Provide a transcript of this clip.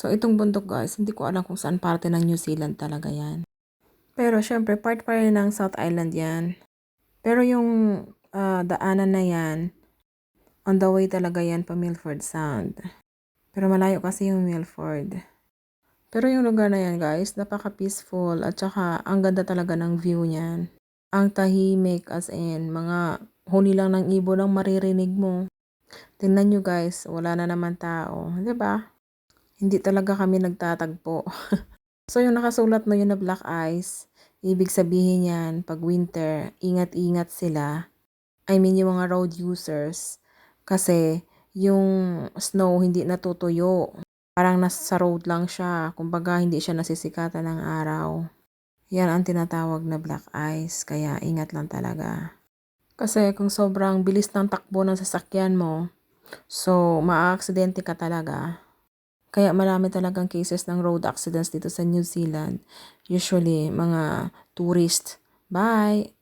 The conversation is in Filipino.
So, itong bundok guys, hindi ko alam kung saan parte ng New Zealand talaga yan. Pero syempre, part pa rin ng South Island yan. Pero yung ah, daanan na yan, on the way talaga yan pa Milford Sound. Pero malayo kasi yung Milford. Pero yung lugar na yan guys, napaka-peaceful at saka ang ganda talaga ng view niyan. Ang tahimik as in, mga huni lang ng ibon ang maririnig mo. Tingnan nyo guys, wala na naman tao. ba? Hindi talaga kami nagtatagpo. so yung nakasulat mo yun na black ice, ibig sabihin yan, pag winter, ingat-ingat sila. I mean yung mga road users. Kasi yung snow hindi natutuyo. Parang nasa road lang siya. Kumbaga hindi siya nasisikatan ng araw. Yan ang tinatawag na black ice. Kaya ingat lang talaga. Kasi kung sobrang bilis ng takbo ng sasakyan mo, so maaaksidente ka talaga. Kaya marami talagang cases ng road accidents dito sa New Zealand. Usually, mga tourist. Bye!